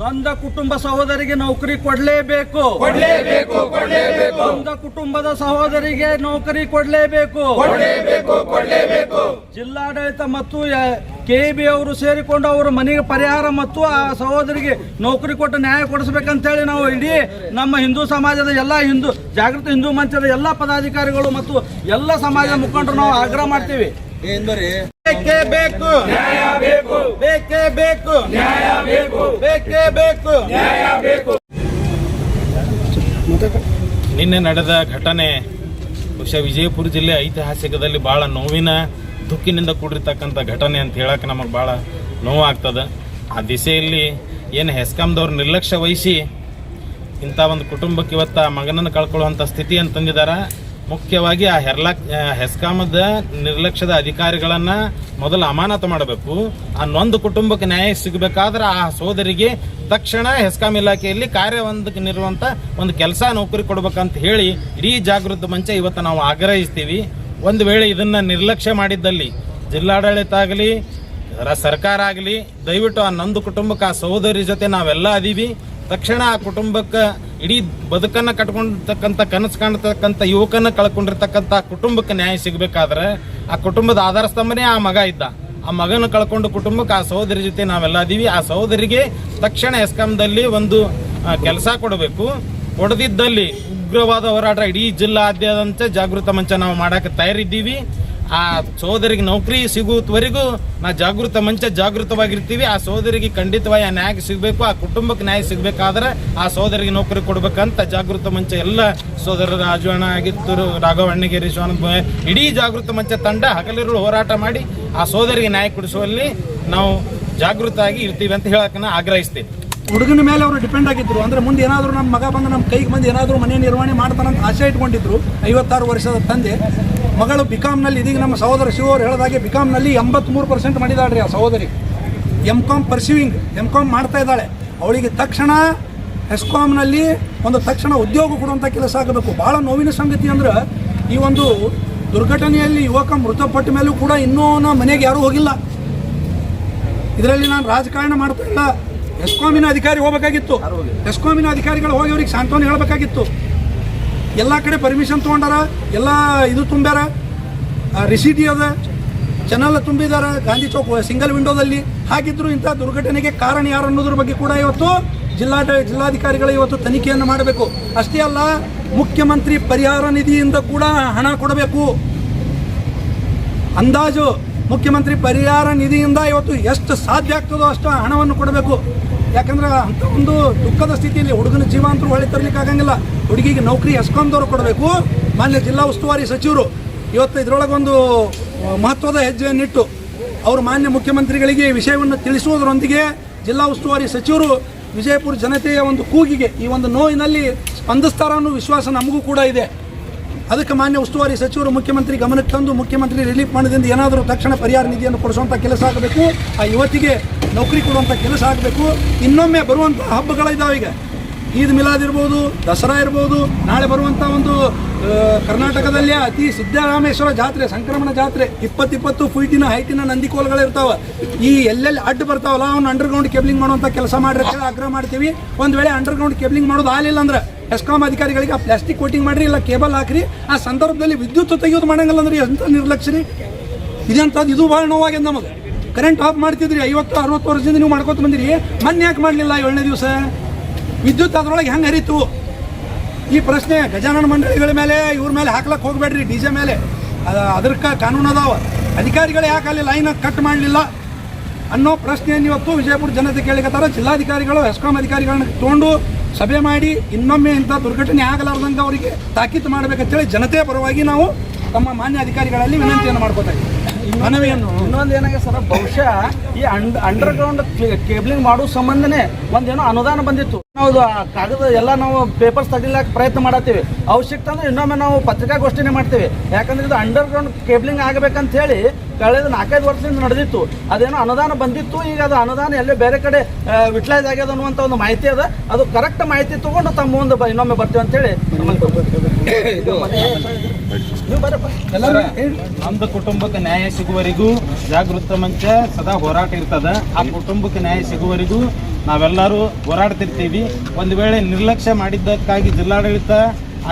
ನೊಂದ ಕುಟುಂಬ ಸಹೋದರಿಗೆ ನೌಕರಿ ಕೊಡಲೇಬೇಕು. ಕೊಡಲೇಬೇಕು ಕೊಡಲೇಬೇಕು. ನೊಂದ ಕುಟುಂಬದ ಸಹೋದರಿಗೆ ನೌಕರಿ ಕೊಡಲೇಬೇಕು. ಕೊಡಲೇಬೇಕು ಕೊಡಲೇಬೇಕು. ಜಿಲ್ಲಾಡಳಿತ ಮತ್ತು ಕೆ ಬಿ ಅವರು ಸೇರಿಕೊಂಡು ಅವರು ಮನೆಗೆ ಪರಿಹಾರ ಮತ್ತು ಆ ಸಹೋದರಿಗೆ ನೌಕರಿ ಕೊಟ್ಟು ನ್ಯಾಯ ಕೊಡಿಸ್ಬೇಕಂತ ಹೇಳಿ ನಾವು ಇಡೀ ನಮ್ಮ ಹಿಂದೂ ಸಮಾಜದ ಎಲ್ಲ ಹಿಂದೂ ಜಾಗೃತ ಹಿಂದೂ ಮಂಚದ ಎಲ್ಲ ಪದಾಧಿಕಾರಿಗಳು ಮತ್ತು ಎಲ್ಲ ಸಮಾಜದ ಮುಖಂಡರು ನಾವು ಆಗ್ರಹ ಮಾಡ್ತೀವಿ. ಬೇಕೇ ನ್ಯಾಯ ಬೇಕು. ಬೇಕೇ ಬೇಕು. ನ್ಯಾಯ ಬೇಕು ಬೇಕೇ. ಬೇಕು ನ್ಯಾಯ ಬೇಕು ನಿನ್ನೆ ನಡೆದ ಘಟನೆ ಬಹುಶಃ ವಿಜಯಪುರ ಜಿಲ್ಲೆ ಐತಿಹಾಸಿಕದಲ್ಲಿ ಭಾಳ ನೋವಿನ ದುಃಖಿನಿಂದ ಕೂಡಿರ್ತಕ್ಕಂಥ ಘಟನೆ ಅಂತ ಹೇಳಕ್ಕೆ ನಮಗೆ ಭಾಳ ನೋವಾಗ್ತದೆ. ಆ ದಿಸೆಯಲ್ಲಿ ಏನು ಹೆಸ್ಕಾಮ್ದವ್ರು ನಿರ್ಲಕ್ಷ್ಯ ವಹಿಸಿ ಇಂಥ ಒಂದು ಕುಟುಂಬಕ್ಕೆ ಇವತ್ತು ಮಗನನ್ನು ಕಳ್ಕೊಳ್ಳುವಂಥ ಸ್ಥಿತಿ ಅಂತ ತಂದಿದ್ದಾರೆ? ಮುಖ್ಯವಾಗಿ ಆ ಹೆರ್ಲಾಕ್ ಹೆಸ್ಕಾಮದ ನಿರ್ಲಕ್ಷ್ಯದ ಅಧಿಕಾರಿಗಳನ್ನು ಮೊದಲು ಅಮಾನತು ಮಾಡಬೇಕು. ಆ ನೊಂದು ಕುಟುಂಬಕ್ಕೆ ನ್ಯಾಯ ಸಿಗಬೇಕಾದ್ರೆ ಆ ಸೋದರಿಗೆ ತಕ್ಷಣ ಹೆಸ್ಕಾಂ ಇಲಾಖೆಯಲ್ಲಿ ಕಾರ್ಯವೊಂದಕ್ಕಿರುವಂಥ ಒಂದು ಕೆಲಸ ನೌಕರಿ ಕೊಡ್ಬೇಕಂತ ಹೇಳಿ ಇಡೀ ಜಾಗೃತ ಮಂಚ ಇವತ್ತು ನಾವು ಆಗ್ರಹಿಸ್ತೀವಿ. ಒಂದು ವೇಳೆ ಇದನ್ನು ನಿರ್ಲಕ್ಷ್ಯ ಮಾಡಿದ್ದಲ್ಲಿ ಜಿಲ್ಲಾಡಳಿತ ಆಗಲಿ ಸರ್ಕಾರ ಆಗಲಿ, ದಯವಿಟ್ಟು ಆ ನೊಂದು ಕುಟುಂಬಕ್ಕೆ ಆ ಸಹೋದರಿ ಜೊತೆ ನಾವೆಲ್ಲ ಅದೀವಿ ತಕ್ಷಣ ಆ ಕುಟುಂಬಕ್ಕೆ ಇಡೀ ಬದುಕನ್ನು ಕಟ್ಕೊಂಡಿರ್ತಕ್ಕಂಥ, ಕನಸು ಕಾಣ್ತಕ್ಕಂಥ ಯುವಕನ ಕಳ್ಕೊಂಡಿರ್ತಕ್ಕಂಥ ಕುಟುಂಬಕ್ಕೆ ನ್ಯಾಯ ಸಿಗಬೇಕಾದ್ರೆ ಆ ಕುಟುಂಬದ ಆಧಾರ ಸ್ತಂಭನೇ ಆ ಮಗ ಇದ್ದ. ಆ ಮಗನ ಕಳ್ಕೊಂಡು ಕುಟುಂಬಕ್ಕೆ ಆ ಸಹೋದರಿ ಜೊತೆ ನಾವೆಲ್ಲ ಇದೀವಿ. ಆ ಸಹೋದರಿಗೆ ತಕ್ಷಣ ಎಸ್ಕಾಂದಲ್ಲಿ ಒಂದು ಕೆಲಸ ಕೊಡಬೇಕು. ಕೊಡದಿದ್ದಲ್ಲಿ ಉಗ್ರವಾದ ಹೋರಾಟ ಇಡೀ ಜಿಲ್ಲಾದ್ಯಂತ ಜಾಗೃತ ಮಂಚ ನಾವು ಮಾಡಕ್ಕೆ ತಯಾರಿದ್ದೀವಿ. ಆ ಸೋದರಿಗೆ ನೌಕರಿ ಸಿಗುವವರೆಗೂ ನಾ ಜಾಗೃತ ಮಂಚ ಜಾಗೃತವಾಗಿರ್ತೀವಿ. ಆ ಸೋದರಿಗೆ ಖಂಡಿತವಾಗಿ ಆ ನ್ಯಾಯ ಸಿಗಬೇಕು, ಆ ಕುಟುಂಬಕ್ಕೆ ನ್ಯಾಯ ಸಿಗಬೇಕಾದ್ರೆ ಆ ಸೋದರಿಗೆ ನೌಕರಿ ಕೊಡ್ಬೇಕಂತ ಜಾಗೃತ ಮಂಚ ಎಲ್ಲ ಸೋದರ ರಾಜವಣ್ಣ ಆಗಿತ್ತು ರಾಘವಣ್ಣಗಿರಿ ಶಿವಾನಂದ ಇಡೀ ಜಾಗೃತ ಮಂಚ ತಂಡ ಹಗಲಿರುಳು ಹೋರಾಟ ಮಾಡಿ ಆ ಸೋದರಿಗೆ ನ್ಯಾಯ ಕೊಡಿಸುವಲ್ಲಿ ನಾವು ಜಾಗೃತ ಆಗಿ ಇರ್ತೀವಿ ಅಂತ ಹೇಳಕ್ಕೆ ನಾ ಆಗ್ರಹಿಸ್ತೀನಿ. ಹುಡುಗನ ಮೇಲೆ ಅವರು ಡಿಪೆಂಡ್ ಆಗಿದ್ರು. ಅಂದ್ರೆ ಮುಂದೆ ಏನಾದರೂ ನಮ್ಮ ಮಗ ಬಂದು ನಮ್ಮ ಕೈಗೆ ಬಂದು ಏನಾದರೂ ಮನೆ ನಿರ್ವಹಣೆ ಮಾಡ್ತಾನಂತ ಆಸೆ ಇಟ್ಕೊಂಡಿದ್ರು ಐವತ್ತಾರು ವರ್ಷದ ತಂದೆ. ಮಗಳು ಬಿಕಾಮ್ನಲ್ಲಿ ಇದೀಗ ನಮ್ಮ ಸಹೋದರ ಶಿವ ಅವರು ಹೇಳಿದಾಗೆ ಬಿಕಾಮ್ನಲ್ಲಿ ಎಂಬತ್ಮೂರು ಪರ್ಸೆಂಟ್ ಮಾಡಿದಾಳ್ರಿ ಆ ಸಹೋದರಿ. M Com pursuing M Com ಮಾಡ್ತಾ ಇದ್ದಾಳೆ. ಅವಳಿಗೆ ತಕ್ಷಣ ಎಸ್ಕಾಮ್ನಲ್ಲಿ ಒಂದು ತಕ್ಷಣ ಉದ್ಯೋಗ ಕೊಡುವಂಥ ಕೆಲಸ ಆಗಬೇಕು. ಭಾಳ ನೋವಿನ ಸಂಗತಿ ಅಂದ್ರೆ ಈ ಒಂದು ದುರ್ಘಟನೆಯಲ್ಲಿ ಯುವಕ ಮೃತಪಟ್ಟ ಮೇಲೂ ಕೂಡ ಇನ್ನೂ ನಮ್ಮ ಮನೆಗೆ ಯಾರೂ ಹೋಗಿಲ್ಲ. ಇದರಲ್ಲಿ ನಾನು ರಾಜಕಾರಣ ಮಾಡ್ತಾ ಇಲ್ಲ. ಎಸ್ಕಾಮಿನ ಅಧಿಕಾರಿ ಹೋಗಬೇಕಾಗಿತ್ತು. ಎಸ್ಕಾಮಿನ ಅಧಿಕಾರಿಗಳು ಹೋಗಿ ಅವ್ರಿಗೆ ಸಾಂತ್ವನ ಹೇಳಬೇಕಾಗಿತ್ತು. ಎಲ್ಲ ಕಡೆ ಪರ್ಮಿಷನ್ ತೊಗೊಂಡಾರ, ಎಲ್ಲ ಇದು ತುಂಬ್ಯಾರ. ರಿಸೀಟಿ ಅದ ಚೆನ್ನಲ್ಲ ತುಂಬಿದಾರ, ಗಾಂಧಿ ಚೌಕ್ ಸಿಂಗಲ್ ವಿಂಡೋದಲ್ಲಿ ಹಾಗಿದ್ರು ಇಂಥ ದುರ್ಘಟನೆಗೆ ಕಾರಣ ಯಾರು ಅನ್ನೋದ್ರ ಬಗ್ಗೆ ಕೂಡ ಇವತ್ತು ಜಿಲ್ಲಾಡ ಜಿಲ್ಲಾಧಿಕಾರಿಗಳು ಇವತ್ತು ತನಿಖೆಯನ್ನು ಮಾಡಬೇಕು. ಅಷ್ಟೇ ಅಲ್ಲ, ಮುಖ್ಯಮಂತ್ರಿ ಪರಿಹಾರ ನಿಧಿಯಿಂದ ಕೂಡ ಹಣ ಕೊಡಬೇಕು. ಅಂದಾಜು ಮುಖ್ಯಮಂತ್ರಿ ಪರಿಹಾರ ನಿಧಿಯಿಂದ ಇವತ್ತು ಎಷ್ಟು ಸಾಧ್ಯ ಆಗ್ತದೋ ಅಷ್ಟು ಹಣವನ್ನು ಕೊಡಬೇಕು. ಯಾಕಂದ್ರೆ ಅಂಥ ಒಂದು ದುಃಖದ ಸ್ಥಿತಿಯಲ್ಲಿ ಹುಡುಗನ ಜೀವ ಅಂತೂ ಹೊಳೆ ತರಲಿಕ್ಕೆ ಆಗಂಗಿಲ್ಲ. ಹುಡುಗಿಗೆ ನೌಕರಿ ಎಸ್ಕಾಂದವ್ರು ಕೊಡಬೇಕು. ಮಾನ್ಯ ಜಿಲ್ಲಾ ಉಸ್ತುವಾರಿ ಸಚಿವರು ಇವತ್ತು ಇದರೊಳಗೆ ಒಂದು ಮಹತ್ವದ ಹೆಜ್ಜೆಯನ್ನಿಟ್ಟು ಅವರು ಮಾನ್ಯ ಮುಖ್ಯಮಂತ್ರಿಗಳಿಗೆ ವಿಷಯವನ್ನು ತಿಳಿಸುವುದರೊಂದಿಗೆ ಜಿಲ್ಲಾ ಉಸ್ತುವಾರಿ ಸಚಿವರು ವಿಜಯಪುರ ಜನತೆಯ ಒಂದು ಕೂಗಿಗೆ ಈ ಒಂದು ನೋವಿನಲ್ಲಿ ಸ್ಪಂದಿಸ್ತಾರ ಅನ್ನೋ ವಿಶ್ವಾಸ ನಮಗೂ ಕೂಡ ಇದೆ. ಅದಕ್ಕೆ ಮಾನ್ಯ ಉಸ್ತುವಾರಿ ಸಚಿವರು, ಮುಖ್ಯಮಂತ್ರಿ ಗಮನಕ್ಕೆ ತಂದು ಮುಖ್ಯಮಂತ್ರಿ ರಿಲೀಫ್ ಫಂಡ್ದಿಂದ ಏನಾದರೂ ತಕ್ಷಣ ಪರಿಹಾರ ನಿಧಿಯನ್ನು ಕೊಡಿಸುವಂಥ ಕೆಲಸ ಆಗಬೇಕು. ಆ ಯುವತಿಗೆ ನೌಕರಿ ಕೊಡುವಂಥ ಕೆಲಸ ಆಗಬೇಕು. ಇನ್ನೊಮ್ಮೆ ಬರುವಂಥ ಹಬ್ಬಗಳಿದ್ದಾವೆ ಈಗ. ಈದ್ ಮಿಲಾದ್ ಇರ್ಬೋದು, ದಸರಾ ಇರ್ಬೋದು, ನಾಳೆ ಬರುವಂಥ ಒಂದು ಕರ್ನಾಟಕದಲ್ಲಿ ಅತಿ ಸಿದ್ದರಾಮೇಶ್ವರ ಜಾತ್ರೆ, ಸಂಕ್ರಮಣ ಜಾತ್ರೆ, ಇಪ್ಪತ್ತಿಪ್ಪತ್ತು ಫೀಟಿನ ಹೈಟಿನ ನಂದಿಕೋಲುಗಳಿರ್ತಾವೆ. ಈ ಎಲ್ಲೆಲ್ಲಿ ಅಡ್ಡ ಬರ್ತಾವಲ್ಲ, ಅವ್ನು ಅಂಡರ್ಗ್ರೌಂಡ್ ಕೇಬ್ಲಿಂಗ್ ಮಾಡುವಂಥ ಕೆಲಸ ಮಾಡಿರ್ತೀವಿ, ಆಗ್ರಹ ಮಾಡ್ತೀವಿ. ಒಂದು ವೇಳೆ ಅಂಡರ್ಗ್ರೌಂಡ್ ಕೇಬ್ಲಿಂಗ್ ಮಾಡೋದು ಆಗಲಿಲ್ಲ ಅಂದ್ರೆ ಎಸ್ಕಾಂ ಅಧಿಕಾರಿಗಳಿಗೆ ಆ ಪ್ಲಾಸ್ಟಿಕ್ ಕೋಟಿಂಗ್ ಮಾಡ್ರಿ, ಇಲ್ಲ ಕೇಬಲ್ ಹಾಕ್ರಿ, ಆ ಸಂದರ್ಭದಲ್ಲಿ ವಿದ್ಯುತ್ ತೆಗೆಯೋದು ಮಾಡಂಗಿಲ್ಲ ಅಂದ್ರೆ ಎಂಥ ನಿರ್ಲಕ್ಷ್ಯ ರೀ ಇದಂಥದ್ದು ಇದು ಭಾಳ ನೋವಾಗ್ಯದ ನಮಗೆ. ಕರೆಂಟ್ ಆಫ್ ಮಾಡ್ತಿದ್ರಿ, ಐವತ್ತು, ಅರವತ್ತು ವರ್ಷದಿಂದ ನೀವು ಮಾಡ್ಕೊತ ಬಂದಿರಿ ಮೊನ್ನೆ ಯಾಕೆ ಮಾಡಲಿಲ್ಲ ಏಳನೇ ದಿವಸ? ವಿದ್ಯುತ್ ಅದರೊಳಗೆ ಹೆಂಗೆ ಹರಿತು? ಈ ಪ್ರಶ್ನೆ ಗಜಾನನ ಮಂಡಳಿಗಳ ಮೇಲೆ, ಇವ್ರ ಮೇಲೆ ಹಾಕ್ಲಕ್ಕೆ ಹೋಗಬೇಡ್ರಿ, ಡಿ ಜೆ ಮೇಲೆ. ಅದು ಅದಕ್ಕೆ ಕಾನೂನು ಅದಾವ. ಅಧಿಕಾರಿಗಳು ಯಾಕೆ ಅಲ್ಲಿ ಲೈನ್ ಕಟ್ ಮಾಡಲಿಲ್ಲ? ಅನ್ನೋ ಪ್ರಶ್ನೆಯನ್ನು ಇವತ್ತು ವಿಜಯಪುರ ಜನತೆ ಕೇಳಿಕತ್ತಾರ. ಜಿಲ್ಲಾಧಿಕಾರಿಗಳು, ಎಸ್ಕಾಂ ಅಧಿಕಾರಿಗಳನ್ನ ತೊಗೊಂಡು ಸಭೆ ಮಾಡಿ ಇನ್ನೊಮ್ಮೆ ಇಂಥ ದುರ್ಘಟನೆ ಆಗಲಾರ್ದಂಗೆ ಅವರಿಗೆ ತಾಕೀತು ಮಾಡಬೇಕಂತೇಳಿ ಜನತೆಯ ಪರವಾಗಿ ನಾವು ತಮ್ಮ ಮಾನ್ಯ ಅಧಿಕಾರಿಗಳಲ್ಲಿ ವಿನಂತಿಯನ್ನು ಮಾಡ್ಕೋತಾ ಮನವಿಯನ್ನು ಇನ್ನೊಂದು ಏನಾಗಿದೆ ಸರ್, ಬಹುಶಃ ಈ ಅಂಡ್ ಅಂಡರ್ ಗ್ರೌಂಡ್ ಕೇಬ್ಲಿಂಗ್ ಮಾಡೋ ಸಂಬಂಧನೇ ಒಂದೇನೋ ಅನುದಾನ ಬಂದಿತ್ತು. ನಾವು ಕಾಗದ ಎಲ್ಲ ನಾವು ಪೇಪರ್ಸ್ ತೆಗಿಲಾಕ ಪ್ರಯತ್ನ ಮಾಡತ್ತೀವಿ. ಅವಶ್ಯಕತೆ ಅಂದ್ರೆ ಇನ್ನೊಮ್ಮೆ ನಾವು ಪತ್ರಿಕಾಗೋಷ್ಠಿನೇ ಮಾಡ್ತೀವಿ. ಯಾಕಂದ್ರೆ ಇದು ಅಂಡರ್ ಗ್ರೌಂಡ್ ಕೇಬ್ಲಿಂಗ್ ಆಗಬೇಕಂತ ಹೇಳಿ ಕಳೆದ ನಾಲ್ಕೈದು ವರ್ಷದಿಂದ ನಡೆದಿತ್ತು. ಅದೇನೋ ಅನುದಾನ ಬಂದಿತ್ತು, ಈಗ ಅದು ಅನುದಾನ ಎಲ್ಲೇ ಬೇರೆ ಕಡೆ ವಿಟ್ಲೈಸ್ ಆಗ್ಯದ ಅನ್ನುವಂಥ ಒಂದು ಮಾಹಿತಿ ಅದ. ಅದು ಕರೆಕ್ಟ್ ಮಾಹಿತಿ ತಗೊಂಡು ತಮ್ಮ ಮುಂದೆ ಇನ್ನೊಮ್ಮೆ ಬರ್ತೀವಿ ಅಂತೇಳಿ. ನಮ್ದು ಕುಟುಂಬಕ್ಕೆ ನ್ಯಾಯ ಸಿಗುವವರೆಗೂ ಜಾಗೃತ ಮಂಚ ಸದಾ ಹೋರಾಟ ಇರ್ತದ. ಆ ಕುಟುಂಬಕ್ಕೆ ನ್ಯಾಯ ಸಿಗುವವರೆಗೂ ನಾವೆಲ್ಲರೂ ಹೋರಾಡ್ತಿರ್ತೀವಿ. ಒಂದು ವೇಳೆ ನಿರ್ಲಕ್ಷ್ಯ ಮಾಡಿದ್ದಕ್ಕಾಗಿ ಜಿಲ್ಲಾಡಳಿತ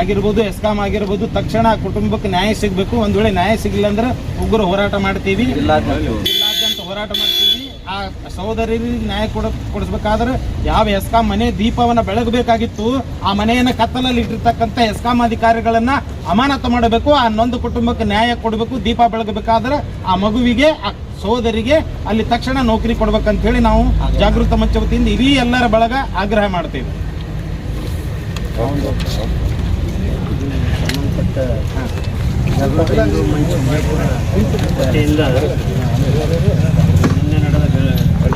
ಆಗಿರ್ಬೋದು ಎಸ್ಕಾಂ ಆಗಿರ್ಬೋದು ತಕ್ಷಣ ಆ ಕುಟುಂಬಕ್ಕೆ ನ್ಯಾಯ ಸಿಗಬೇಕು. ಒಂದು ವೇಳೆ ನ್ಯಾಯ ಸಿಗಲಿಲ್ಲ ಅಂದ್ರೆ ಉಗ್ರ ಹೋರಾಟ ಮಾಡ್ತೀವಿ. ಇಲ್ಲಾದಂತ ಹೋರಾಟ ಮಾಡ್ತೀವಿ. ಆ ಸಹೋದರರಿಗೆ ನ್ಯಾಯ ಕೊಡ ಕೊಡಿಸ್ಬೇಕಾದ್ರೆ ಯಾವ ಎಸ್ಕಾಂ ಮನೆ ದೀಪವನ್ನ ಬೆಳಗಬೇಕಾಗಿತ್ತು ಆ ಮನೆಯನ್ನ ಕತ್ತಲಲ್ಲಿ ಇಟ್ಟಿರ್ತಕ್ಕಂಥ ಎಸ್ಕಾಂ ಅಧಿಕಾರಿಗಳನ್ನ ಅಮಾನತು ಮಾಡಬೇಕು. ಆ ನೊಂದು ಕುಟುಂಬಕ್ಕೆ ನ್ಯಾಯ ಕೊಡಬೇಕು ದೀಪ ಬೆಳಗಬೇಕಾದ್ರೆ ಆ ಮಗುವಿಗೆ ಆ ಸಹೋದರಿಗೆ ಅಲ್ಲಿ ತಕ್ಷಣ ನೌಕರಿ ಕೊಡ್ಬೇಕಂತ ಹೇಳಿ ನಾವು ಜಾಗೃತ ಮಂಚ ವತಿಯಿಂದ ಇಡೀ ಎಲ್ಲರ ಬಳಗ ಆಗ್ರಹ ಮಾಡ್ತೇವೆ. ನಿನ್ನೆ ನಡೆದ